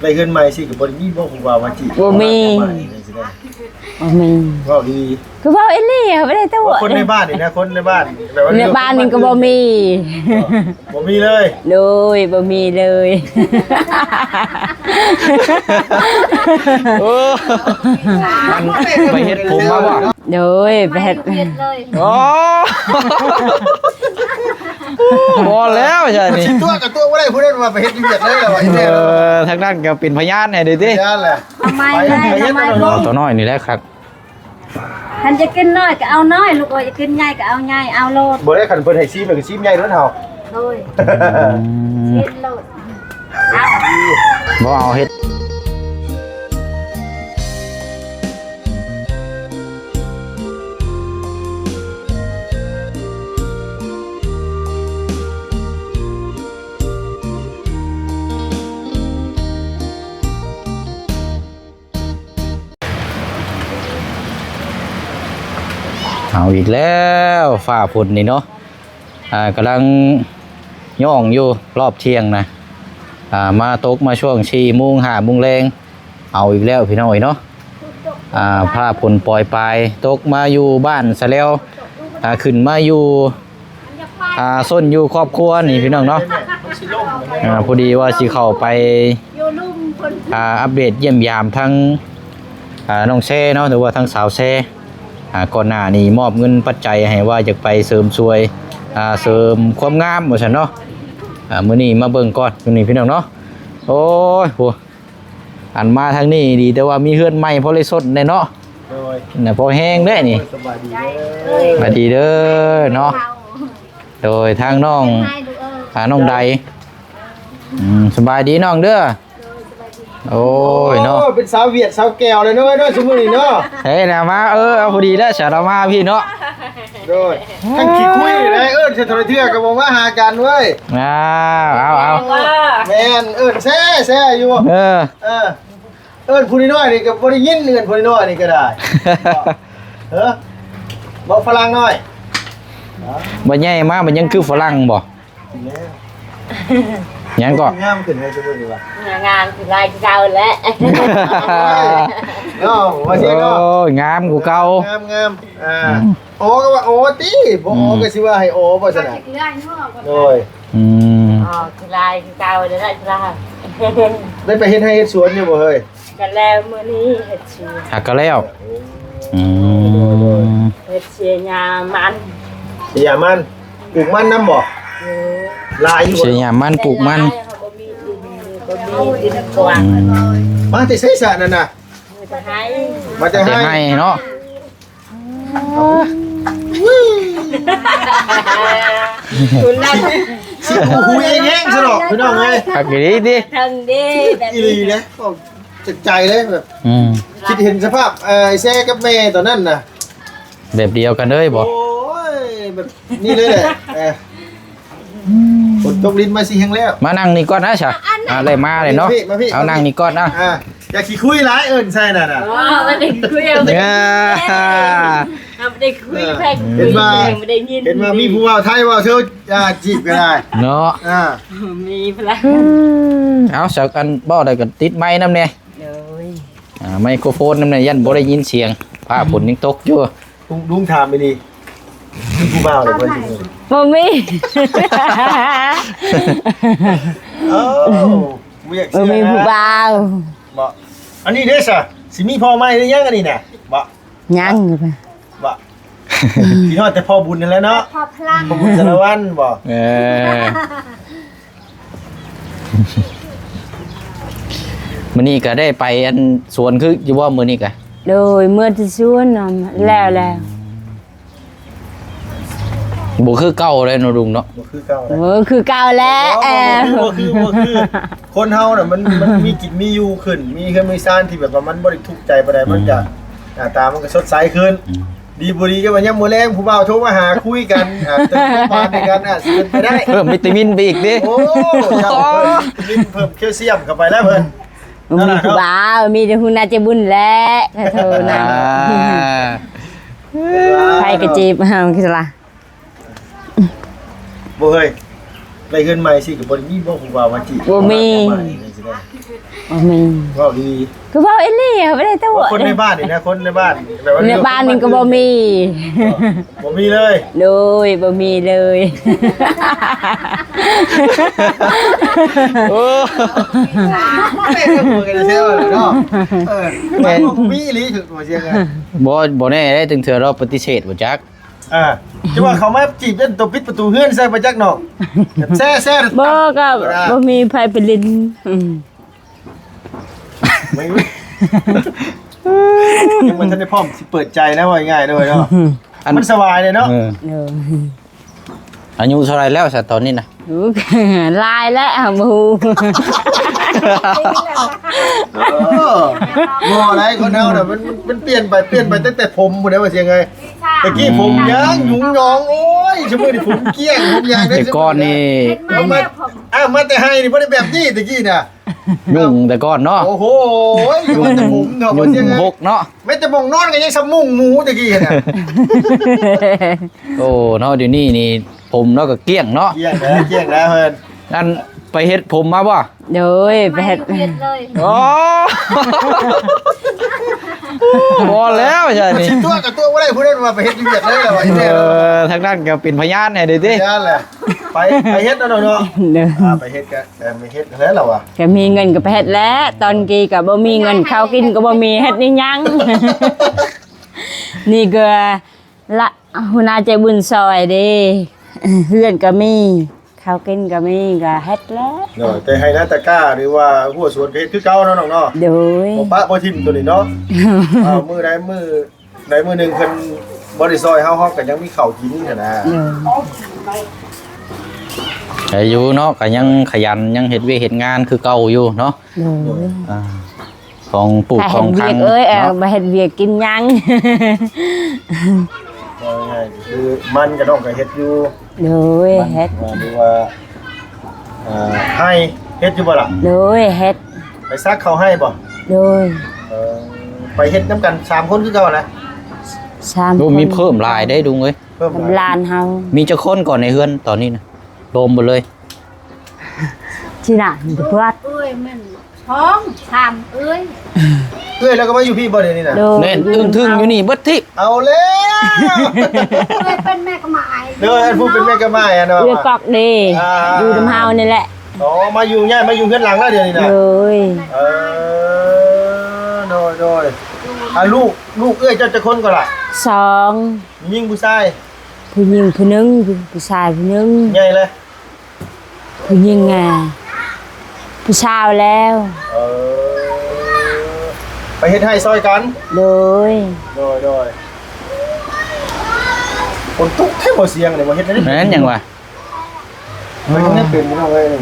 ไปเฮือนใหม่สิก็บ่ได้มีบ่ผู้ว่าว่าจิบ่มีว่าจังสิได้บ่มีเว้าดีคือเว้าอีหลีบ่ได้ตัวว่าคนในบ้านนี่นะคนในบ้านแบบว่าในบ้านนี่ก็บ่มี บ่มีเลยโดยบ่มีเลยโอ้มันไปเฮ็ดผมมาบ่โดยไปเฮ็ดโอ้ พอแล้วใช่นี่สิตัวกับตัวบ่ได้ผู้ใดมาไปเฮ็ดเวียดเลยล่ะว่าอีเอแม่อทางด้านก็เป็นพยานให้ดูดินั่นแหละทำไมได้ทำไมเอาตัวน้อยนี่แหละครับท่านจะกินน้อยก็เอาน้อย ลูกเอ้ยจะกินใหญ่ก็เอาใหญ่เอาโลดบ่ได้คันเพิ่นให้ซีมก็ซีมใหญ่เด้อเฮาโดยกินโลดเอาบ่เอาเฮ็ด เอาอีกแล้วฝ่าฝนนี่เนาะอ่ากำลังย่องอยู่รอบเที่ยงนะอ่ามาตกมาช่วงชีมุงหามุงแรงเอาอีกแล้วพี่น้อยเนาะอ่าผ้าฝนปล่อยปลายตกมาอยู่บ้านซะแล้วอ่าขึ้นมาอยู่อ่าส้นอยู่ครอบครัวนี่พี่น้องเนาะอ่าพอดีว่าสิเข้าไปอ่าอัปเดตเยี่ยมยามทั้งอ่าน้องแช่เนาะหรือว่าทั้งสาวแช่ ก่อนหน้านี้มอบเงินปัจจัยให้ว่าจะไปเสริมสวยอ่าเสริมความงามว่าซั่นเนาะอ่ามื้อนี้มาเบิ่งก่อนมื้อนี้พี่น้องเนาะโอ้ยโหอันมาทางนี้ดีแต่ว่ามีเฮือนใหม่พอเลยสดแน่เนาะโดยน่ะพอแห้งเด้นี่สบายดีใจเด้อเอ้ยสวัสดีเด้อเนาะเอาโดยทางน้องให้ลูกเอ้ยหาน้องใดอืมสบายดีน้องเด้อ โอ้ยเนาะโอ้เป็นสาวเวียดสาวแก้วเลยเนาะเนาะซุมื้อนี้เนาะเฮ้ยนะมาเออเอาพอดีแล้วฉาเรามาพี่เนาะโดยทั้งขี้คุยเลยเอิ้นเทะเทื่อก็บ่มาหากันเว้ยอ้าวเอาเอาแม่นเอิ้นแซ่แซ่อยู่เออเออเอิ้นผู้น้อยนี่ก็บ่ได้ยินเอิ้นผู้น้อยนี่ก็ได้เออบอกฝรั่งหน่อยบ่ใหญ่มามันยังคือฝรั่งบ่ ยังก็ งามขึ้นให้ซุมื้อนี้ว่ะงานคือลายเก่าแล้วเนาะว่าโอ้สิเนาะยงามกูเก่า งามงามอ่าโอก็ว่าโอติบ่โอก็สิว่าให้โอบ่ซั่นน่ะโดยอืมอ๋อคือลายคือเก่าเดี๋ยวได้คือลายได้ไปเฮ็ดให้เฮ็ดสวนอยู่บ่เฮ้ยกันแล้วมื้อนี้เฮ็ดเชียร์หักก็แล้ว อืมเฮ็ดเชียร์ยามันสิยามันปลูกมันนำบ่อยู่ ลายอยู่เสียหยามมันปลูกมันบ่มีดินบ่มีดินกว้างอืมมาแต่ไสซะนั่นน่ะมีแต่ให้มาแต่จะให้ให้เนาะคุณนั่นสิบ่คุยเองแฮงซะดอกพี่น้องเอ้ยหักอีดีดิทางดีแบบอีหลีนะก็จากใจเลยแบบอืมคิดเห็นสภาพเอ่อไอ้แซ่กับแม่ตอนนั้นน่ะ แบบเดียวกันเลยบ่โอ้ยแบบนี่เลยแหละเออ ฝนตกลิ้นมาสิแห้งแล้วมานั่งนี่ก่อนนะฉะอ่าเลยมาเลยเนาะมาพี่มาพี่เอานั่งนี่ก่อนนะอ่าอย่าขี้คุยร้ายเอิญใช่น่ะน่ะอ๋อไม่ได้คุยเอาไม่เนี่ยได้คุยแพ้คุเห็ยนว่าไม่ได้ยินเห็นว่ามีผู้ว่าไทยว่าเธออ่าจีบก็ได้เนาะอ่ามีพลังเอาสักอันบ่ได้ก็ติดไม้น้ำเนี่ยเลยอ่าไมโครโฟนน้ำเนี่ยยันบ่ได้ยินเสียงผ้าฝนยังตกอยู่ลุงลุงถามไปดีมีผู้บ่าวเลยเพิ่นสิ บ่มีเอ้าบ่อยากบ่เชื่อมีผู้นะบ่าวบ่อันนี้เด้อซะสิมีพ่อใหม่หรือยังอันนี้น่ะบ่ยังอยู่ปะบ่พี่ฮอดแต่พ่อบุญนั่นแหละเนาะพอพลังพ่อบุญสารวัตรบ่เออมื้อนี้ก็ได้ไปอันสวนคืออยู่ว่ามื้อนี้ก็โดยเมื่อที่ชวนนำแล้วแล้ว บ่คือเก่าเลยเนาะลุงเนาะบ่คือเก่านะเออคือเก่าแล้วแอบ่คือบ่คือ คนเฮาน่ะมันมันมีจิตมีอยู่ขึ้น มีเฮือนมีซ่านที่แบบว่ามันบ่ได้ทุกข์ใจปานใดมันจะหน้าตามันก็สดใสขึ้น ดีบ่ดีก็ว่ายามมื้อแลงผู้บ่าวโทรมาหาคุยกันอ่าเติมความหวานในกันอะสิเป็นไปได้ เพิ่มวิตามินไปอีกดิโอ้เจ้าเพิ่นลิ้นเพิ่มแคลเซียมเข้าไปแล้วเพิ่นบ่มีผู้บ่าวมีแต่ผู้น่าจะบุญแล้วถ้าเธอนะอ่า ใครก็จีบเฮาคือล่ะ บ่เฮ้ยไปเฮือนใหม่สิก็บ่ได้มีบ่ผู้บ่าวว่าจีบบ่มีจังสิได้บ่มีก็ดีคือเว้าอีหลีบ่ได้ตัวคนในบ้านนี่นะคนในบ้านแบบว่ในบ้านนี่ก็บ่มี บ่มีเลยโดยบ่มีเลย โอ้แม่ก็มือกันเสียเลยเนาะเออไม่บ่มีอีหลีคือบ่เสียงไงบ่บ่แน่ได้ถึงเธอเราปฏิเสธบ่จัก อ่าจะว่าเขามาจีบจนตัวปิดประตูเฮือนใส่ประจักษ์เนาะแซ่แซ่บ่ก็บ่มีไผไปลินอืมไม่รู้ยังมันทันได้พร้อมสิเปิดใจนะว่าง่ายๆด้วยเนาะอันมันสบายเลยเนาะเออเอออายุเท่าไหรแล้วซะตอนนี้นะรู้ ลายแล้วหมูเออมออะไรคนเฮาน่ะมันมันมันเปลี่ยนไปเปลี่ยนไปตั้งแต่ผมพุ่นได้ว่าเสียงไงตะกี้ผมยางหยุงหยองโอ้ยชั่วโมงนี้ผมเกลี้ยงผมยางได้แต่ก่อนนี่เอามาอ้าวมาแต่ให้นี่บ่ได้แบบนี้ตะกี้น่ะยุ่งแต่ก่อนเนาะโอ้โหอยู่แต่ผมเนาะว่าเสียงไงยุ่งหกเนาะไม่แต่มองนอนกันยังสมุงหมูตะกี้น่ะโอ้เนาะเดี๋ยวนี้นี่ ผมเนาะก็เกลี้ยงเนาะเกลี้ยงแล้วเกลี้ยงแล้วเพิ่นอันไปเฮ็ดผมมาบ่โดยไปไม่เฮ็ดเผ็ดเลยอ๋อ พอแล้วใช่นี่สิตัวกับตัวบ่ได้ผู้ใดว่าไปเฮ็ดอยู่เวียดเลยล่ะว่าอีเอแม่เนาะอทางด้านก็เป็นพยานให้เด้อตินั่นแหละไปไปเฮ็ดแล้วเนาะเนาะเด้ออ่าไปเฮ็ดกันเออไปเฮ็ดแล้วเหรอวะก็มีเงินก็ไปเฮ็ดแล้ว ตอนกี้ก็บ่มีเงินข้าวกินก็บ่มีเฮ็ดนี่ยัง นี่ก็ละหัวหน้าใจบุญซอยเด้ เฮือนก็มีข้าวกินก็มีก็เฮ็ดแล้วเนาะแต่ให้นาตะกร้าหรือว่าหัวสวนก็เฮ็ดคือเก่าเนาะน้องเนาะโดยบ่ปะบ่ทิ่มตัวนี้เนาะอ่ามื้อใดมื้อใดมื้อหนึงเพิ่นบ่ได้ซอยเฮาเฮาก็ยังมีข้าวกินหั่นนะโดยอายุเนาะก็ยังขยันยังเฮ็ดเวยกเฮ็ดงานคือเก่าอยู่เนาะโดยอ่าของปลูกถ้าขเฮ็องดพัเวียงกเอ้ยเออเนาะมาเฮ็ดเวียกกินยัง ว่าง่ายๆคือมันก็น้องก็เฮ็ดอยู่โดยเฮ็ดว่าหรือว่าอ่าให้เฮ็ดอยู่บ่ล่ะโดยเฮ็ดไปซักเขาให้บ่โดยเออไปเฮ็ดนํกันสามคนคือเก่านะสามดูคนมีเพิ่มหลายได้ดูเอ้ยเพิ่มกับหหลายลานเฮามีเจ้าคนก่อนในเฮือนตอนนี้นะโดมหมดเลย ที่น่ะเพื่อน เอ้ยมันท้องทำเอ้ย เอ้ยแล้วก็มาอยู่พี่บ่เดี๋ยวนี้น่ะโดยเน่นอึ้งทึ่งอยู่นี่เบิดทิเอาแล้วเอ้ยเป็นแม่กระหมายเด้ออันผู้เป็นแม่กะไม้อะเนาะ เรือกอกดีอ่า อยู่ดำเฮานี่แหละอ๋อมาอยู่ง่ายมาอยู่เฮือนหลังแล้วเดี๋ยวนี้นะโดยเออโดยโดยอะลูกลูกเอ้ยเจ้าจะคนก็ล่ะสองยิงผู้ชายผู้หญิงผู้หนึงผู้ชายผู้หนึงใหญ่เลยผู้หญิงอะผู้ชายแล้ว เออ ไปเฮ็ดให้ซอยกัน โดย โดยโดยคนตุ๊กแค่บ่เสียงเลยบ่เฮ็ดได้นั่นยังวะมันก็ได้เป็นพี่น้องเอ้ยนี่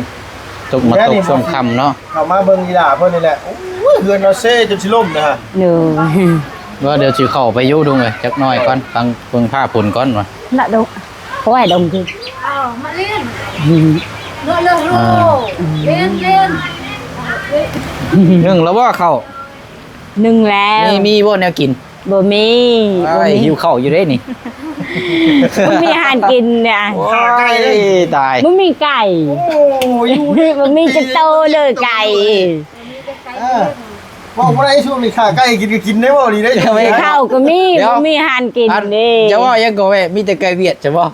ตกมาตกช่วงค่ำเนาะเข้ามาเบิ่งอีหล่าเพิ่นนี่แหละโอ้ยเฮือนเราเซ่จนสิล่มนะฮะโดยว่าเดี๋ยวสิเข้าไปอยู่ดูเลยจักหน่อยก่อนฟังเบิ่งผ้าผลก่อนวะน่ะดงเขาให้ดงคือเอามาเล่นเลือกเลือกลูกเล่นเล่นนึ่งแล้วว่าเข้า หนึ่งแล้วมีมีบ่แนวกินบ่มีบ่ไอ้มีหิวข้าวอยู่เด้นี่บ่มีอาหารกินเนี่ยขาไก่เลยตายบ่มีไก่โอ้ยอยู่บ่มีจะโตเลยไก่เออบอกว่าไอ้ช่วงนี้ขาไก่กินก็กินได้บ่ดีได้ข้าวก็มีบ่มีอาหารกินอันเด้จะว่ายังก็แม่มีแต่ไก่เวียดจะบ่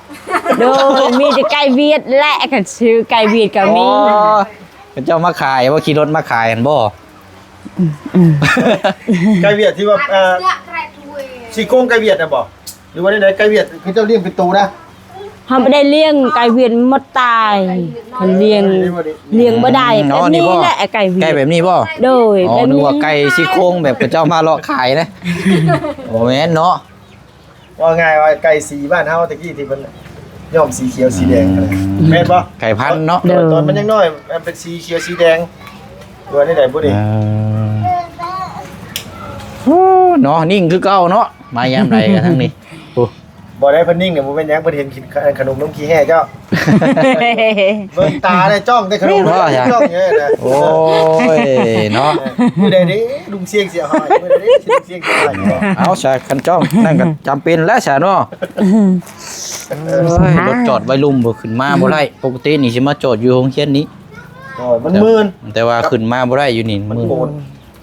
โดยมีแต่ไก่เวียดและก็ชื่อไก่เวียดก็มีอ๋อเจ้ามาขายว่าขี่รถมาขายกันบ่ ไก่เวียดที่ว่าอันเอ่อเสื้อแกรกด้วยสีโก้งไก่เวียดน่ะบ่หรือว่าได้ไก่เวียดคือเจ้าเลี้ยงเป็นตูนะเขาไม่ได้เลี้ยงไก่เวียดหมดตายเขาเลี้ยงเลี้ยงบ่ได้อ๋แบอบนี่นี้บ่ แหละไก่เวีไก่ยดแบบนี้บ่โดยอ๋อแบบนึกนี้ว่าไก่ซี่โครงแบบเจ้ามาเลาะขายนะโอ้แม่นเนาะว่าง่ายว่าไก่สีบ้านเฮาตะกี้ที่มันย้อมสีเขียวสีแดงอะไรแม่นบ่ไก่พันธุ์เนาะตอนมันยังน้อยมันเป็นสีเขียวสีแดงตัวนี้ได้บ่ดิเออโอ้ เนาะนิ่งคือเก่าเนาะมายามใดกันทั้งนี้โอ้บ่ได้เพิ่นนิ่งเนี่ยบ่เป็นหยังเพิ่นเห็นกินขนมนมขี้แห่เจ้า เบิ่งตาได้จ้องได้ขนมได้จ้องอย่างนี้นะโอ้ยเนาะมื้อใดนี้ลุงเสียงเสียหายมื้อใดนี้ลุงเสียงเสียหายเอาใส่คันจ้องนั่นก็จำเป็นแล้วใช่เนาะโอ้ยรถจอดไว้ลุ่มบ่ขึ้นมาบ่ได้ปกตินี่สิมาจอดอยู่โรงเรียนนี้โอ้ยมันมืนแต่ว่าขึ้นมาบ่ได้อยู่นี่มันมือโกน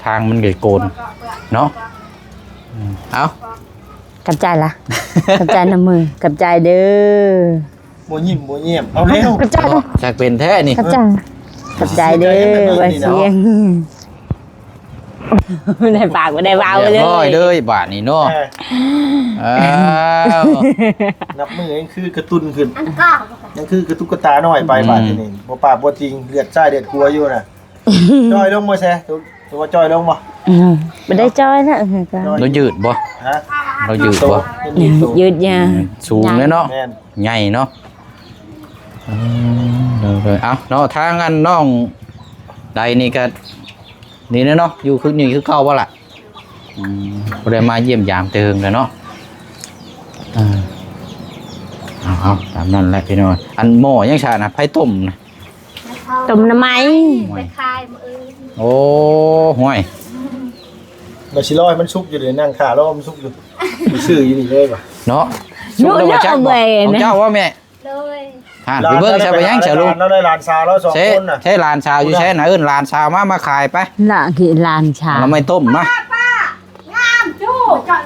ทางมันเกิดโกนเนาะอืมเอากับใจละกับใจน้ำมือกับใจเด้อบ่ยิ้มบ่เยี่ยมเอาเร็วกับใจละจากเป็นแท้นี่กับใจกับใจเด้อว่าเสียงในปากไม่ได้เบาเรียเลบร้อยยเลยบาทนี่เนาะเอออ้าวนับมือยังคือกระตุ้นขึ้นอันก็ยังคือกระตุกกระตาน้อยไปบาดทีนี้บ่ปากบ่จริงเลือดใต้เลือดกลัวอยู่น่ะจอยลงบ่แซ่ ตัวตัวจอยลงบ่อืมไม่ได้จอยนะเออก็เรายืดบ่ฮะเรายืดตัวบ่เป็นตัวยืดยาสูงเลยเนาะ แม่นใหญ่เนาะอืมเดี๋ยวๆเอาเนาะทางอันน้องใดนี่ก็นี่นะเนาะ อยู่คือนี่คือเก่าบ่ล่ะอืมบ่ได้มาเยี่ยมยามเติงกันเนาะอ่าเอาเอาตามนั้นแหละพี่น้อยอันหม้อยังชานะไผต้มนะต้มน้ำไหมไปคายมืออื่น โอ้ห่วยบ่สิรอยมันสุกอยู่เลยนั่งขาล้อมันสุกอยู่สิซื้ออยู่นี่เลยบ่เนาะเนาะสุกแล้วบ่จักบ่เนาะเอาไปของนะเจ้าว่าแม่เลยหาไปเบิ่งใช่ไปยังเฉลุงเราได้หลานสาวแล้วสองใช่คนน่ะใช่ลานชาวอยู่ใช่นะเอิ้นลานชาวมามาขายไปละกี่ลานชาเราไม่ต้มมาจู้จอด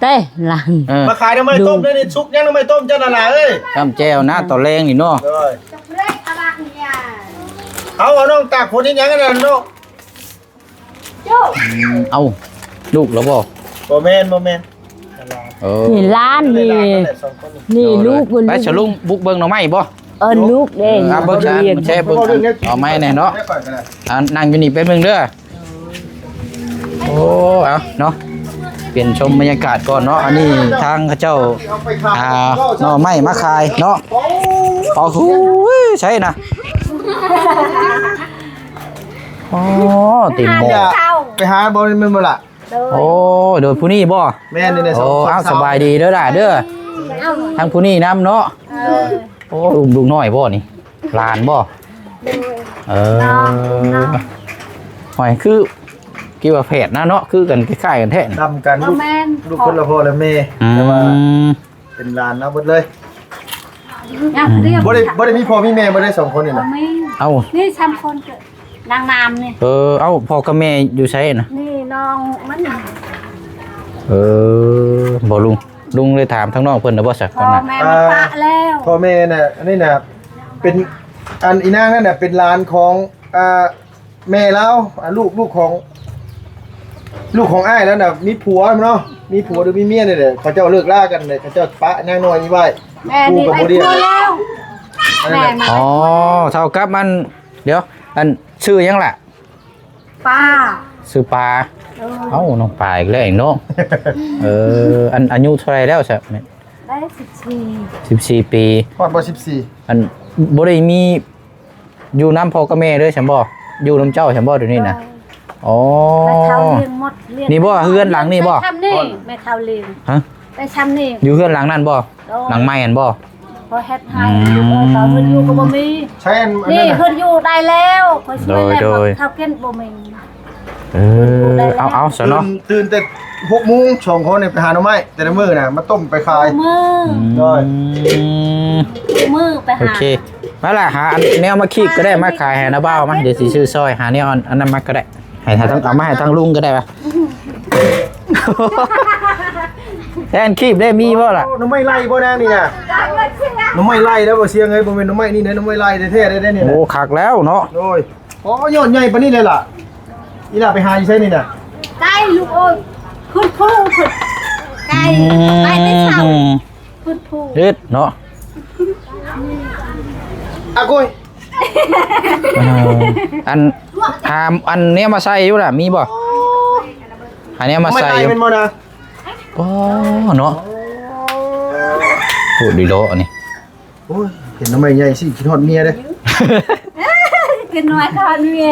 เต้ลานเออมาขายทำไมต้มได้นี่สุกยังทำไมต้มจังนั่นล่ะเอ้ยจำแจวนะต่อแรงนี่เนาะ เอ้ย จะเล็กอะไรเนี่ย เอาเอาน้องตากฝนนี่ยังกันน่ะน้องจู้เอาลูกแล้วบ่บ่แม่นบ่แม่นเออนี่ล้านนี่สองคนนี่นี่ลูกบนไปฉลุงบุกเบิ่งหน่อไม้บ่เอินลูกเด้อะเบิ่งชาเรียนแช่เบิ่งเอาไม้แน่เนาะได้ก่อนก็ได้อ่านั่งอยู่นี่เป็นเบิ่งเด้อโอ้เอาเนาะเปลี่ยนชมบรรยากาศก่อนเนาะอันนี้ทางเขาเจ้าเอาไปขายอ่าหน่อไม้มาขายเนาะโอ้โอ้โหใช่นะ โอ้ติ่มหมกเข้าไปหาบ่นี่แม่นบ่ล่ะเลยโอ้โดยผู้นี้บ่แม่นนี่ในสอโอ้งคนเอาสบายดีเด้อล่ะเด้อเอาทางผู้นี้นํเนาะเออโอ้ลุงลุงน้อยบ่นี่หลานบ่เลยเออหอยคือกี่ว่าแผดนะเนาะคือกันคล้ายๆกันแท้นะนำกันโรลูกแมนลูกคนละพ่อและแม่อืแต่ว่า ม เป็นหลานเอาหมดเลยอยากเรียกบ่ได้บ่ได้มีพ่อมีแม่บ่ได้สองคนนี่โรน่ะแมน เอ้านี่ช้ำคนเกิดนางนามนี่เออเอ้าพ่อกับแม่อยู่ไสนะนี่น้องมันเออบ่ลุงลุงเลยถามทั้งน้องเพิ่นน่ะบ่สักพ่กัอนน่ะแม่มันปะแล้วพ่อแม่น่ะอันนี้น่ะเป็นอันอีนางนั่นน่ะเป็นหลานของอ่าแม่เราอ่าลูกลูกของ ลูกของอ้ายแล้วน่ะมีผัวเนาะมีผัวหรือมีเมียนี่แหละเขาเจ้าเลิกลากันเลยเขาเจ้าปะนางน้อยนี่ไว้ แม่นี่ไอ้พูดแล้วอันนั้ แม่นมาอ๋อเท่ากับมัน เดี๋ยว อันชื่อยังล่ะป้าชื่อปลาเอ้าน้องปลาอีกแล้วเองเนาะเอออันอายุเท่าไรแล้วซะไหมได้สิบสี่14ปีฮอดบ่14อันบ่ได้มีอยู่น้ำพ่อกับแม่เด้อฉันบ่อยู่น้ำเจ้าฉันบ่เดี๋ยวนี้นะอ๋อแม่เท่าเลี้ยงหมดเรียนี่บ่เฮือนหลังนี่บ่ไปทำนี่แม่เท่าเลี้ยงฮะไปทำนี่อยู่เฮือนหลังนั่นบ่หลังไม้อันบ่ พอเฮ็ดให้อืมลูกเอ้ยตอนเพิ่นอยู่ก็บ่มี ใช้อันอันนี่นั้นน่ะเพิ่นอยู่ได้แล้วคอยช่วยโดยแล้วโดย เท่าเกินบ่มีเออเอาเอาซะเนาะตื่นตื่นแต่6โมงสองคนนี่ไปหาหน่อไม้แต่ละมื้อน่ะมาต้มไปขาย มือได้อืมมือไปโอหาเคมาล่ะหาอันแนวมาคีบก็ได้มาขายให้นะบ้าวมาเดี๋ยวสิซื้อซอยหาแนวอันอันนั้นมาก็ได้ให้ทางเอามาให้ทางลุงก็ได้ปะ แทนคีบได้มีบ่ล่ะหน่อไม้ไล่บ่นางนี่น่ะหน่อไม้ไล่แล้วบ่เสียงเอ้ยบ่แม่นหน่อไม้นี่นะหน่อไม้ไล่แท้ๆได้ได้นี่โอ้น่ะคักแล้วเนาะโอ้ยอ๋อยอดใหญ่ปานนี้เลยล่ะอีล่ะไปหาอยู่ไสนี่น่ะไก่ลูกโอ้ยขึ้นผู้ขึ้นไก่ไก่ได้เช่าขึ้นผู้เฮ็ดเนาะอะโกยเอออันหามอันเนี้ยมาใส่อยู่ล่ะมีบ่อันเนี้ยมาไม่ใส่ไล่อยู่เป็นบ่นะ โอ้เนาะพูดดีโลอันนี้โอ้ยเห็นหน่อไม้ใหญ่สิคิดฮอดเมียเด้กินน้อยทานเมีย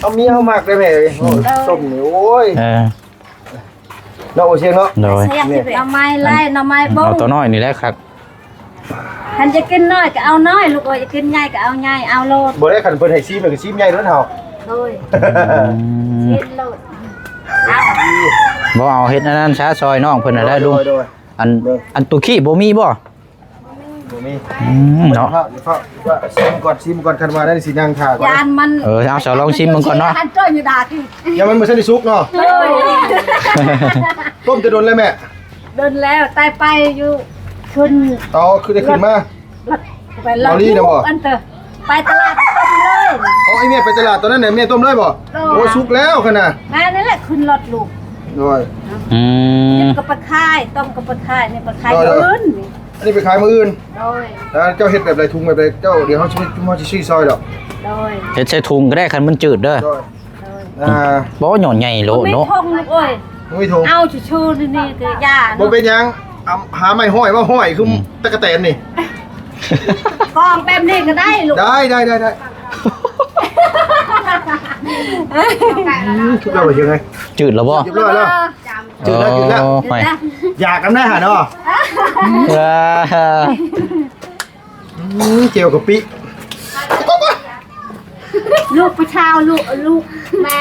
เอาเมียเฮามากได้แม่เอ้ยโอ้ยส้มนี่โอ้ยเออเนาะโอเชียงเนาะโดยหน่อไม้ไล่หน่อไม้บเอางตัวน้อยนี่แหละครับคันจะกินน้อยก็เอาน้อยลูกเอ้ยจะกินใหญ่ก็เอาใหญ่เอาโลดบ่ได้คันเพิ่นให้ซีมแล้วก็ซีมใหญ่เด้อเฮาโดยอืมกินโลดเอา บ่เอาเฮ็ดอันนั้นช้าซอยน้องเพิ่นน่ะได้ลุงโดยอันอันตุขี้บ่มีบ่บ่มีอืมเนาะเดี๋ยวเฝ้าเดี๋ยวเฝ้าซิมก่อนซิมก่อนคันว่าได้สินั่งท่าก่อนยานมันเออเอาสาวลองชิมมันก่อนเนาะหันจ้อยอยู่ดาที่ยังมันบ่ทันได้สุกเนาะเลยต้มจะโดนแล้วแม่เดินแล้วตายไปอยู่ขึ้นอ๋อคือได้ขึ้นมา รถไปรถเอาลี่นะบ่อันเตอไปตลาดต้มเลยอ๋อไอ้แม่ไปตลาดตอนนั้นน่ะแม่ต้มเลยบ่เออโอ้สุกแล้วคั่นน่ะ แม่นั่นแหละขึ้นรถลูก โดย อืมก็ไปขายต้มก็ไปขายนี่ไปขายได้ๆอื่นนี่อันนี้ไปขายมื้ออื่นโดยแล้วเจ้าเฮ็ดแบบไรทุงแบบไรเจ้าเดี๋ยวเฮาสิเฮาสิซื้อซอยดอกโดยเฮ็ดใส่ถุงก็ได้คันมันจืดเด้อโดยโดยอ่าบ่หย่อนใหญ่โลไม่เนาะทงลูกเอ้ยไม่ทุงเอาชูๆนี่นี่คือย่าบ่เนาะเป็นหยังเอาหาไม้ห้อยว่าห้อยคือตะกะแตนนี่ กองแบบนี้ก็ได้ลูกได้ได้ได้ได้ คิดว่าว่ายังไงจืดแล้วบ่เรียบร้อยแล้ว จืดแล้วจืดแล้ว โอ้ไม่อยากกันได้หาเนาะเอออืมเจียวกับปิลูกผู้ชาวลูกลูกแม่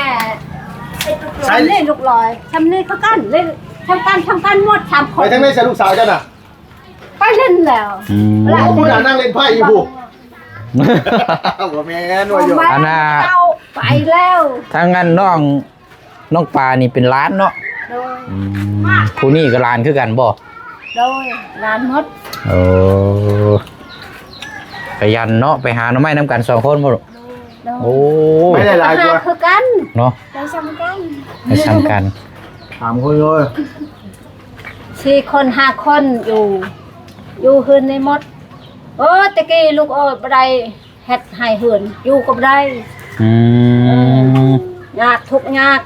ใช่เล่นลูกลอยทำเล่นเขากันเล่นทำกันทำกันหมดทำคไปนทั้งในใส่ลูกสาวเจ้าน่ะไปเล่นแล้วอืมโอ้ผู้น่ะนั่งเล่นไพ่อยู่ผู้ บ่แม่นว่าอยู่อันน่ะเจ้า ไปแล้วถ้างั้นน้องน้องปลานี่เป็นล้านเนาะโดยอืมผู้นี่ก็ล้านคือกันบ่โดยร้านมดโอ้ขยันเนาะไปหาหน่อไม้น้ำกันสองคนบ่ลูกโดยโอ้ไม่ได้หลายตัวคือกันเนาะไปซ้ำกันไปทำกันถามคนเลยสี่คนห้าคนอยู่ อยู่หืนในมด เออตะกี้ลูกเอ้ยบ่ได้เฮ็ดให้เหือนอยู่กับได้ อืมยากทุกข์ยาก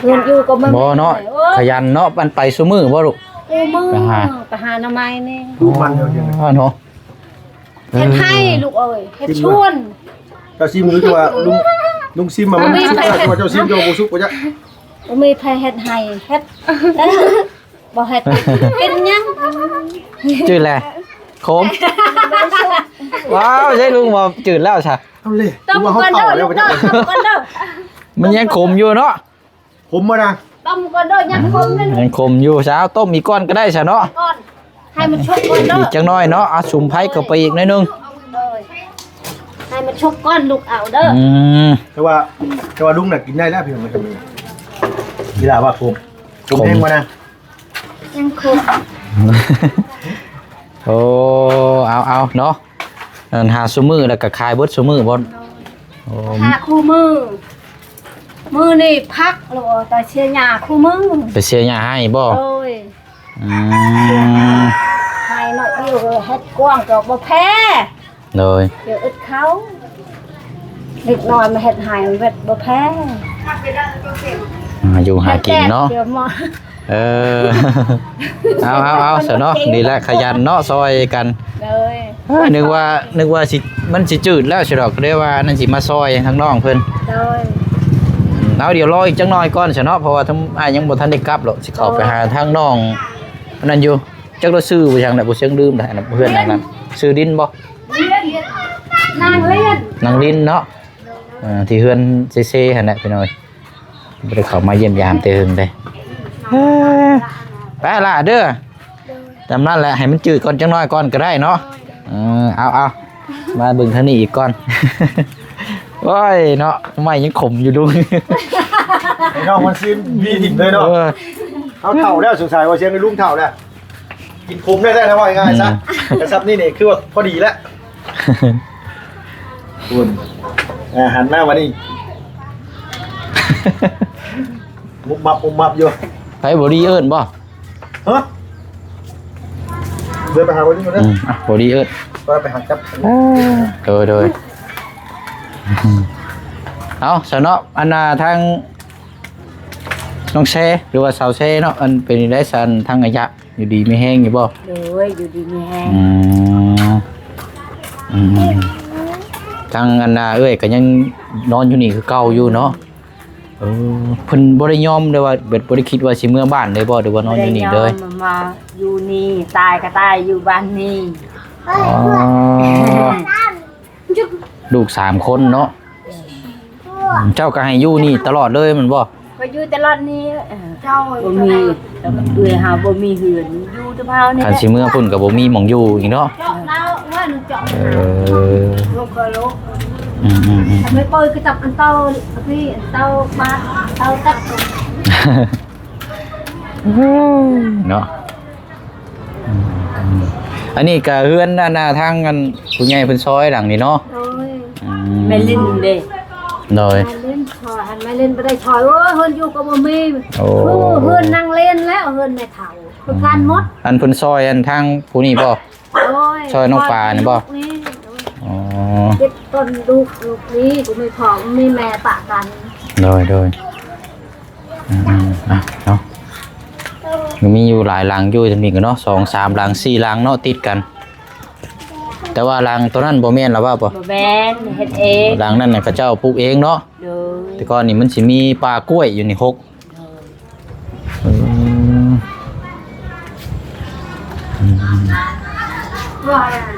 เหือนอยู่กับมันบ่เนาะโอ้ยขยันเนาะมันไปซุมือบ่ลูกกูมือไปหาไปหาหน่อไม้นี่ลูกมันเดียวยังไงอ๋อเนาะเฮ็ดให้ลูกเอ้ยเฮ็ดชวนเจ้าซิมรู้จักว่าลุงลุงซิมมามันซิมได้ว่าเจ้าซิมเจ้าบ่สุกบ่จ๊ะบ่มีไผเฮ็ดให้เฮ็ดเอ้ยบ่เฮ็ดเป็นหยังจืดแหละ โคม ว้าวใช่ลุงบ่จืดแล้วใช่เอาเลยต้มว่าเขาก่อนเฒ่าเด้อแล้ลูวกบ่เด้จ๊ะอต้มก่อนเด้อมันยังขมอยู่เนาะผมมานะต้มก่อนเด้อยังคมนั่นยังขมอยู่เช้าต้มอีกก้อนก็ได้ใช่เนาะก่อนให้มันชุบก่อนเด้ออีกจังน้อยเนาะเอาสุ่มไผ่เข้าไปอีกหน่อยหนึงเด้อให้มันชุบก่อนลูกเอาเด้ออืมแต่ว่าแต่ว่าลุงน่ะกินได้แล้วพี่มันจะมีกีฬาว่าผมผมผมเองมานะยังคม โอ้เอาเอาเนาะเอิ้นหาซุมือแล้วก็ขายเบิดซุมือบ่โอ้หาคู่มือ มือนี่พักลูกเอ้ยแต่เชียร์หญ้าคู่มือไปเสียหญ้าให้บ่โอ้ยอืมให้หน่อยเดียวเลยเฮ็ดกว้างก็บ่แพ้เลยเดี๋ยวอึดเขาเด็กน้อยมาเฮ็ดให้มันเว็ดบ่แพ้หาอยู่หากินเนาะ เดี๋ยวมา เออ เอาเอาเอาเสยเนาะดีแล้วขยันเนาะซอยกันเลยเอ้ยนึกว่านึกว่าสิมันสิจืดแล้วสิดอกก็ได้ว่านั่นสิมาซอยทางน้องเพิ่นเลยเอาเดี๋ยวรออีกจังน้อยก่อนเสยเนาะเพราะว่าทั้งอ้ายยังบ่ทันได้กลับหรอกสิเข้าไปหาทางน้องอันนั้นอยู่จักเราซื้อไปทางไหนบ่เชิงลืมได้นะเพื่อนทางนั้นซื้อดินบ่นางเล่นนางดินเนาะเอ่อที่เฮือนเซ่ๆหั่นแหละพี่น้อยบ่ได้เข้ามาเยี่ยมยามแต่หึงได้ เอ้อไปล่ะเด้อตามนั้นแหละให้มันจืดก่อนจังน้อยก่อนก็ได้เนาะเออเอาเอามาเบิ่งทางนี้อีกก่อนโอ้ยเนาะทำไมยังขมอยู่ดูไอ้น้องมันซิมมีถิ่มเลยเนาะเออเขาเฒ่าแล้วสงสัยว่าเชียงในลุงเฒ่าแล้วกินคุมได้ได้แล้วว่าง่ายๆซะแต่ซับนี่นี่คือว่าพอดีแล้วคุณอ่าหันหน้ามานี่มุบมับมุบมับอยู่ ไปบอดี้เอิญบ่ฮะเดินไปหาคนนี้คนนั้อืนมอะบอดี้เอิญไปไปหาจับโดยโดยเอาสนเนาะอันน่ะทางน้องแซ่หรือว่าสาวแซ่เนาะอันเป็นได้สันทางอายะอยู่ดีไม่แห้งอยู่บ่เลยอยู่ดีมีแฮงอืมอืมทางอันน่ะเอ้ยก็ยังนอนอยู่นี่คือเก่าอยู่เนาะ เออเพิ่นบ่ได้ยอมเลยว่าเบิดบ่ได้คิดว่าสิเมื่อบ้านเลยบ่หรือว่านอนอยู่นี่เลยมามาอยู่นี่ตายก็ตายอยู่บ้านนี่อ๋อลูกสามคนเนาะเจ้าก็ให้อยู่นี่ตลอดเลยแมันบ่โไปอยู่ตลอดนี้เออเจ้าบ่มีแล้วก็ด้วยหาบ่มีเหือนอยู่แตะเฮานี่คันสิเมื่อพุ่นก็บ่มีหม่องอยู่อีกเนาะเจาะแล้วว่าหนูเจาะเออลูกก็ลูก อืมอืมอืมทำไมปล่อยก็จับอันเต้าพี่อันเต้ามาเต้าตัดเนาะอืมอืมอันนี้ก็เฮือนหน้าหน้าทางกันผู้ใหญ่เพิ่นซอยหลังนี่เนาะโอ้ยอืแม่ลิ้นเด้โดย มาเล่นถอยหันมาเล่นบ่ได้ถอยโอ้ยเฮินอยู่กับบ่มีโอ้ เฮินนั่งเล่นแล้วเฮินแม่เฒ่าคือการหมดอันเพิ่นซอยอันทางผู้นี้บ่ โอ้ยซอยน้องปลานี่บ่ลูกนี่อ๋อ เด็กต้นลูกลูกนี้กูไม่พอมีแม่ปะกันโดยโดยอืมอืมอะเนาะมันมีอยู่หลายหลังอยู่จำนี้กันเนาะสองสามหลังสี่หลังเนาะติดกัน แต่ว่าหลังตัวนั้นบ่แม่นแล้วว่าบ่บ่แม่นเฮ็ดเองหลังนั้นน่ะเขาเจ้าปลูกเองเนาะโดยแต่ก่อนนี่มันสิมีป่ากล้วยอยู่นี่หกอืมว่าเอาไ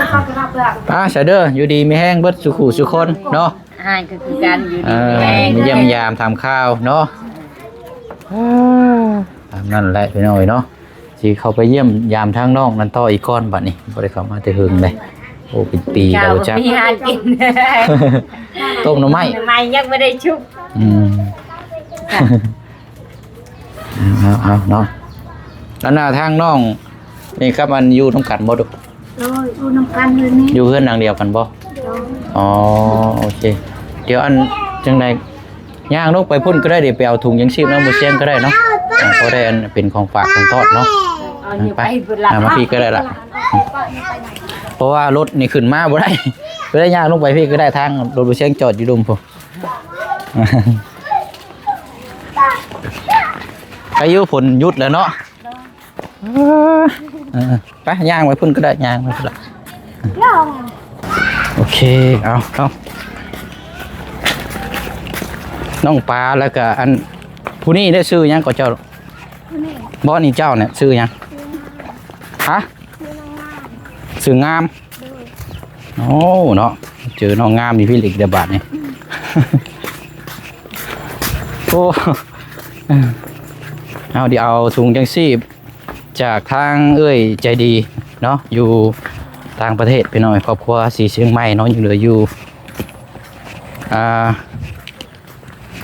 ปเข้าไปรับแล้วป้าเสยเด้ออยู่ดีมีแห้งเบิดสุขุสุคนเนาะอ่านก็คือการอยู่เอดีอแม่มาเยี่ยมยามทำข้าวเนาะตามนั่นแหละพี่น้อยเนาะสิเข้าไปเยี่ยมยามทางน้องนั่นต่ออีกก้อนบัดนี้บ่ได้เข้ามาแต่หึงเลยโอ้เป็นปีเจ้าแล้วจ้ะมีหากินต้มหน่อไม้ทำไมยังไม่ได้ชุบอืมเอาเอาเนาะแล้วหน้าทางน้องนี่ครับมันอยู่ทำกันบ่ดุ โอ้ยดูน้ำกันเลยนี่อยู่เพื่อนนางเดียวกันบ่โอ้ยอ๋อโอเค เดี๋ยวอันจังไดย่างลูกไปพุ่นก็ได้เดี๋ยวไปเอาถุงยังชีพน้ำมูเซียงก็ได้เนาะอ่าเขาได้อันเป็นของฝากของทอดเนาะเอาอยู่ไปไปเวลาอ่ามาพี่ก็ได้ละเพราะว่ารถนี่ขึ้นมาบ่ได้บ่ได้ย่างลงไปพี่ก็ได้ทางรถมูเซียงจอดอยู่ดุมพุ่นไปอยู่ผลหยุดแล้วเนาะ เออไปย่างไปพุ่นก็ได้ย่างไปพุ่นละโอเคเอาเอาน้องปลาแล้วก็อันผู้นี้ได้ซื้อหยังก็เจ้าบ่นี่เจ้าเนี่ยซื้อหยังฮะซื้องามโอ้เนาะเจอน้องงามมีพี่หลิกเดยวบาทนี่โอ้เอาเดี๋ยวเอาถุงจังซีบ จากทางเอ้ยใจดีเนาะอยู่ต่างประเทศไปหน่อยครอบครัวสีเชียงใหม่เนาะยังเหลืออยู่อ่า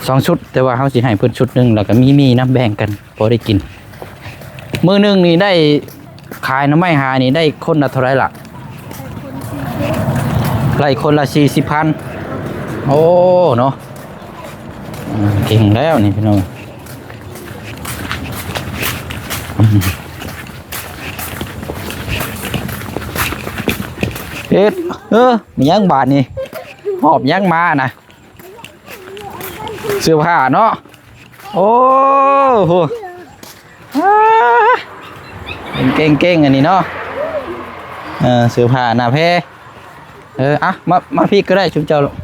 สองชุด แต่ว่าเขาสิให้เพิ่นชุดหนึ่งแล้วก็มีมีน้ำแบ่งกันพอได้กิน มือหนึ่งนี่ได้ขายน้ำไม้หานี่ได้คนละเท่าไรล่ะไล่คนละสี่สิบพันโอ้เนาะเก่งแล้วนี่พี่น้อง เฮ็ด เออมียังบาทนี่หอบยังมานะเสื้อผ้าเนาะโอ้โหอ่าเก่งเก่งๆอันนี้เนาะเออเสื้อผ้าหน้าเพเอออะมามาพี่ก็ได้ชุบเจ้าลูก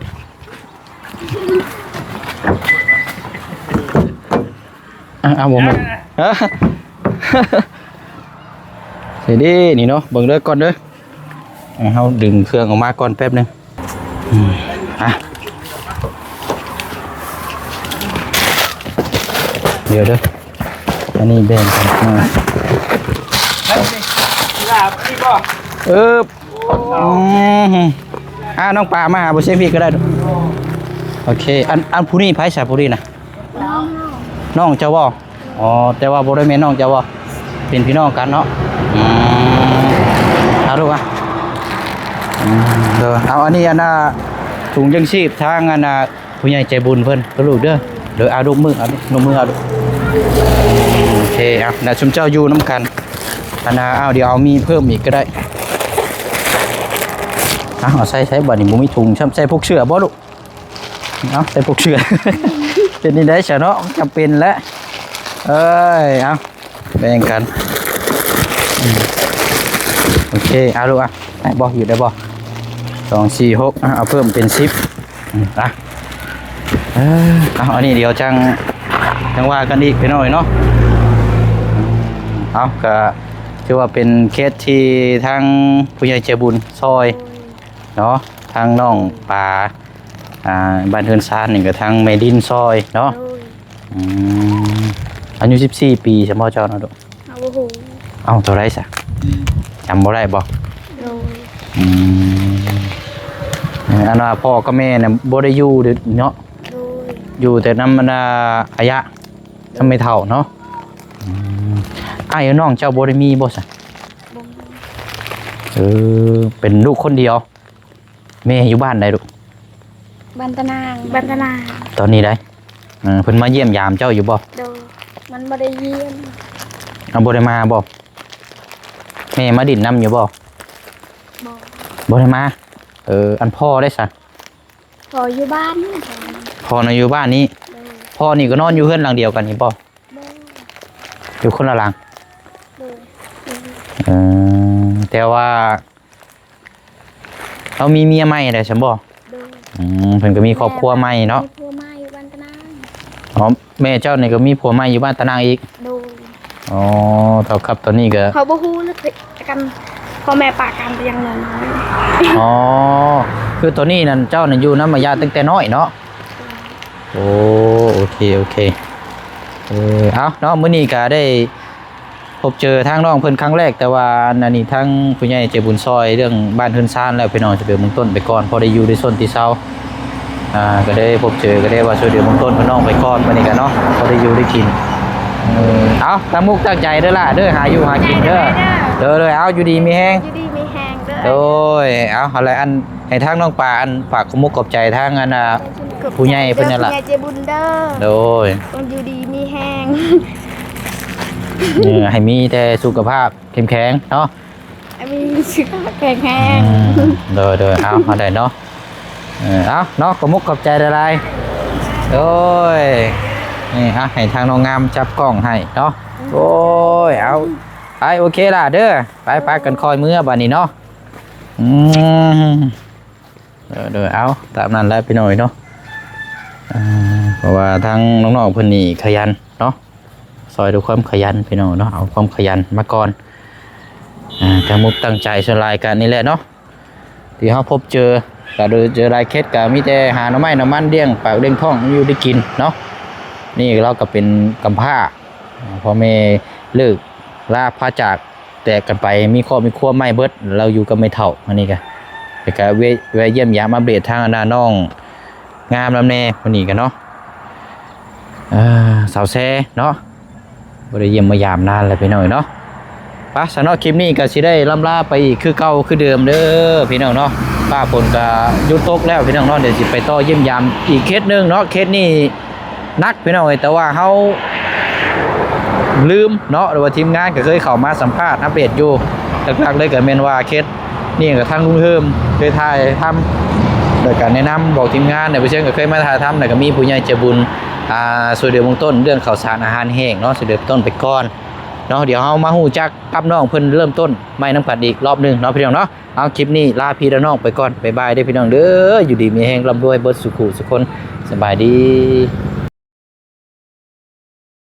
อะเอาผมมาเออเสียดีนี่เนาะเบิ่งเด้อก่อนเด้อ ให้เขาดึงเครื่องออกมาก่อนแป๊บหนึงอืมอะเดี๋ยวเด้ออันนี้แบ่งกันมาเอออืมอ่าน้องปลามาหาบุเชฟพี่ก็ได้ดูโอเค อันอันผู้นี้ไผ่สาผู้นี้นะน้องเจ้าบ่อ๋อแต่ว่าบ่ได้แม่นน้องเจ้าบ่เป็นพี่น้องกันเนาะอืมเอาลูกอะอืม เด้อเอาอันนี้อันน่ะถุงยังชีพทางอันน่ะผู้ใหญ่ใจบุญเพิ่นก็ลูกเด้อเด้อเอาลูกมือเอาลูกมือเอาลูโอเคเอาน่ะชุมเจ้าอยู่น้ำกันอันน่ะเอาเดี๋ยวเอามีเพิ่มอีกก็ได้เอาเอาใส่ใส่บัดนี้บ่มีถุงช้ำใส่พวกเชือบ่ลูกเอาใส่พวกเชือเป็นนี่ได้ซะเนาะจำเป็นแล้วเอ้ยเอาแบ่งกันโอเคเอาลูกอะได้บ่อยู่ได้บ่ สองสี่หกอะเอาเพิ่มเป็นสิบอืมอะเออเอาอันนี้เดี๋ยวจังจังว่ากันอีกไปหน่อยเนาะเอาก็ถือว่าเป็นเคสที่ทางผู้ใหญ่ใจบุญซอยเนาะทางน้องป่าอ่าบ้านเฮือนซานนี่ก็ทางเมดินซอยเนาะอืมอายุ14 ปีใช่บ่เจ้าเนาะลูกเอาบ่ฮู้เอ้าเท่าไรซะจำบ่ได้บ่โดยอืมเอ่ออันว่าพ่อกับแม่น่ะบ่ได้อยู่เด้อเนาะโดยอยู่แต่นำบรรดาอายะทำไม่เท่าเนาะอืมอ้ายกับน้องเจ้าบ่ได้มีบ่ซะบ่มีเออเป็นลูกคนเดียว แม่อยู่บ้านใดลูกบันตนางบันตนางตอนนี้ได้เออเพิ่นมาเยี่ยมยามเจ้าอยู่บ่โดยมันบ่ได้เยี่ยมเอาบ่ได้มาบ่แม่มาดินนํอยู่บ่บ่บ่ได้มา เออ อันพ่อได้ซะพออยู่บ้านนี่พ่อน่ะอยู่บ้านนี้โดยพ่อนี่ก็นอนอยู่เฮือนหลังเดียวกันนี่บ่บ่อยู่คนละหลังโดยเออแต่ว่าเรามีเมียใหม่ได้ซั่นบ่โดยอืมเพิ่นก็มีครอบครัวใหม่เนาะมีผัวใหม่อยู่บันตนางอ๋อแม่เจ้านี่ก็มีผัวใหม่อยู่บ้านตะนางอีก โดยอ๋อเท่ากับตอนนี้ก็เขาบ่ฮู้เลยกัน พ่อแม่ปากกันไปยังน้อยอ๋อ คือตัวนี้นั่นเจ้านั่นอยู่น้ำมายาตั้งแต่น้อยเนาะ โอ้โอเคโอเค เออเอาเนาะมื้อนี้ก็ได้พบเจอทางน้องเพิ่นครั้งแรกแต่ว่าอันนี้ทางผู้ใหญ่ใจบุญซอยเรื่องบ้านเฮือนซ่านแล้วพี่น้องจะเป็นเบื้องต้นไปก่อนพอได้อยู่ในส่วนที่เซาอ่าก็ได้พบเจอก็ได้ว่าช่วยเหลือเบื้องต้นพี่น้องไปก่อนมื้อนี้กันเนาะพอได้อยู่ได้กิน เออเอาตั้งมุกตั้งใจเด้อล่ะเด้อหาอยู่หากินเด้อ เด้อเด้อเอาอยู่ดีมีแฮงอยู่ดีมีแฮงเด้อโดยเอาอะไรอันให้ทางน้องปลาอันฝากขมุกขอบใจทางอันน่ะผู้ใหญ่เพิ่นนั่นล่ะผู้ใหญ่ใจบุญเด้อโดยต้องอยู่ดีมีแฮงเออให้มีแต่สุขภาพเข้มแข็งเนาะให้มีสุขภาพแข็งแรงอืมโดยโดยเอาเอาได้เนาะเออเอาเนาะขมุกขอบใจอะไรโดยนี่ฮะให้ทางน้องงามจับกล้องให้เนาะโอ้ยเอา ไปโอเคล่ะเด้อไปไปกันคอยเมื่อบัดนี้เนาะอืมเด้อเด้อเอาตามนั้นแล้วพี่หน่อยเนาะเพราะว่าทั้งน้องๆเพิ่นนี่ขยันเนาะซอยด้วยความขยันพี่น้องเนาะเอาความขยันมาก่อนอ่ารมุกตั้งใจส่วนรายการนี่แหละเนาะที่เฮาพบเจอก็โดยเจอรายเคสก็มีแต่หาหน่อไม้หน่อมันเลี้ยงปากเลี้ยงท้องอยู่ได้กินเนาะนี่เราก็เป็นกำพร้าอ่าพ่อแม่เลิก ลาพาจากแตกกันไปมีครอมีครัวไม่เบิด เราอยู่กับไม่เท่าอันนี้ก็ไปก็เวะแวะเยี่ยมยามอัปเดตทางอนาน้อง งามลำแน่วันนี้กันเนาะสาวแซ่เนาะบริเยี่ยมมายามนานเลยไปหน่อยเนาะปะสำหรับคลิปนี้ก็สิได้ล่ำลาไปอีกคือเก่าคือเดิมเด้อพี่น้องเนาะป้าฝนก็ยุดตกแล้วพี่น้องเนาะเดี๋ยวสิไปต่อเยี่ยมยามอีกเคสหนึ่งเนาะเคสนี้นักพี่น้องเอ้ยแต่ว่าเฮา ลืมเนาะหรือว่าทีมงานก็เคยเข้ามาสัมภาษณ์อัปเดตอยู่หลักๆเลยก็แม่นว่าเคสนี่ก็ทางลุงเฮิมเคยถ่ายทำโดยการแนะนำบอกทีมงานในยไปเช่นก็เคยมาถ่ายทำแต่ก็มีผู้ใหญ่ใจบุญอ่าสวยเดือเบงต้นเรื่องข่าวสารอาหารแห้งเนาะสวยเดือต้นไปก่อนเนาะเดี๋ยวเฮามาฮู้จักกับน้องเพิ่นเริ่มต้นไม่น้ำกัดอีกรอบหนึงเนาะพี่น้องเนาะเอาคลิปนี้ลาพี่และน้องไปก่อนบ๊ายบายเด้อพี่น้องเด้ออยู่ดีมีแฮงร่ำรวยเบิดสุขุสุขคนสบายดี